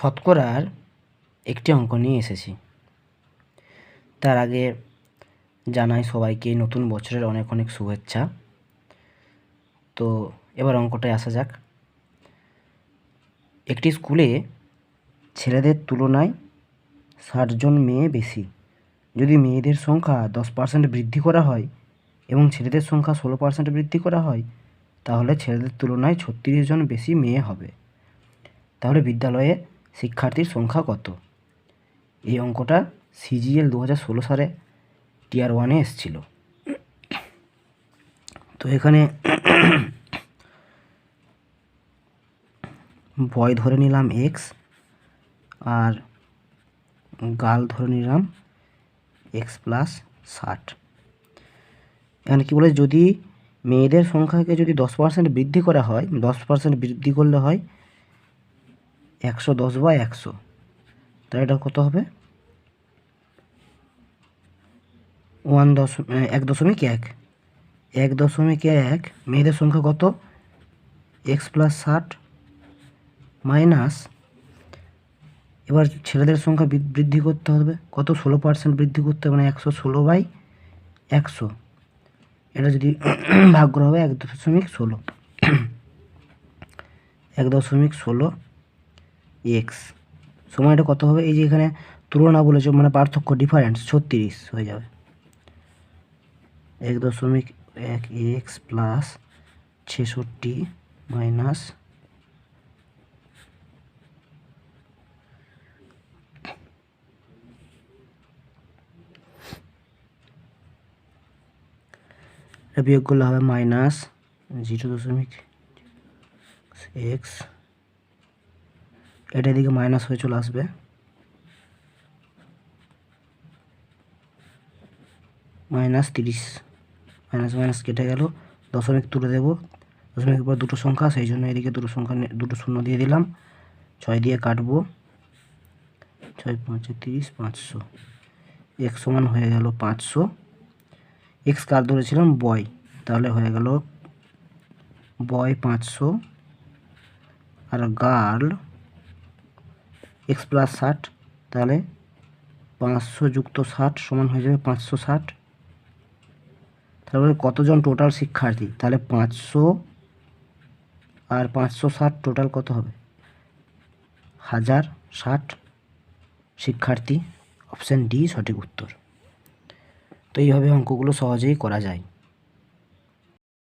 শতকরার একটি অঙ্ক নিয়ে এসেছি। তার আগে জানাই সবাইকে নতুন বছরের অনেক অনেক শুভেচ্ছা। তো এবার অঙ্কটায় আসা যাক। একটি স্কুলে ছেলেদের তুলনায় ষাটজন মেয়ে বেশি। যদি মেয়েদের সংখ্যা দশ পার্সেন্ট বৃদ্ধি করা হয় এবং ছেলেদের সংখ্যা ষোলো পার্সেন্ট বৃদ্ধি করা হয়, তাহলে ছেলেদের তুলনায় ছত্রিশ জন বেশি মেয়ে হবে। তাহলে বিদ্যালয়ে শিক্ষার্থীর সংখ্যা কত? এই অঙ্কটা সিজিএল দু হাজার ষোলো সালে টিয়ার ওয়ানে এসেছিল। তো এখানে বয় ধরে নিলাম এক্স আর গাল ধরে নিলাম এক্স প্লাস ষাট। এখানে কী বলে, যদি মেয়েদের সংখ্যাকে যদি দশ পার্সেন্ট বৃদ্ধি করা হয়, দশ পার্সেন্ট বৃদ্ধি করলে হয় একশো দশ বা একশো। তাহলে এটা কত হবে? ওয়ান দশ এক দশমিক এক। এক দশমিক এক, মেয়েদের সংখ্যা কত? এক্স প্লাস ষাট মাইনাস, এবার ছেলেদের সংখ্যা বৃদ্ধি করতে হবে। কত? ষোলো পার্সেন্ট বৃদ্ধি করতে হবে মানে একশো ষোলো বাই একশো। এটা যদি ভাগ্য হবে, এক দশমিক ষোলো। এক দশমিক ষোলো এক্স সময়টা কত হবে? এই যে এখানে তুলনা বলেছে মানে পার্থক্য ডিফারেন্স ছত্রিশ হয়ে যাবে। এক দশমিক এক এক্স প্লাস ছেষট্টি মাইনাস বিয়োগ করলে হবে মাইনাস জিরো দশমিক এক্স এটা এদিকে মাইনাস হয়ে চলে আসবে। মাইনাস তিরিশ। মাইনাস মাইনাস কেটে গেল। দশমিক তুলে দেবো। দশমিকের পর দুটো সংখ্যা সেই জন্য এদিকে দুটো সংখ্যা দুটো শূন্য দিয়ে দিলাম। ছয় দিয়ে কাটবো। ছয় পাঁচে তিরিশ পাঁচশো। এক সমান হয়ে গেল পাঁচশো। এক্স কার ধরেছিলাম বয় তাহলে হয়ে গেল বয় পাঁচশো। আর গার্ল এক্স প্লাস ষাট, তাহলে পাঁচশো যুক্ত ষাট সমান হয়ে যাবে পাঁচশো ষাট। তারপরে কতজন টোটাল শিক্ষার্থী? তাহলে পাঁচশো আর পাঁচশো ষাট টোটাল কত হবে? হাজার ষাট শিক্ষার্থী। অপশান ডি সঠিক উত্তর। তো এইভাবে অঙ্কগুলো সহজেই করা যায়।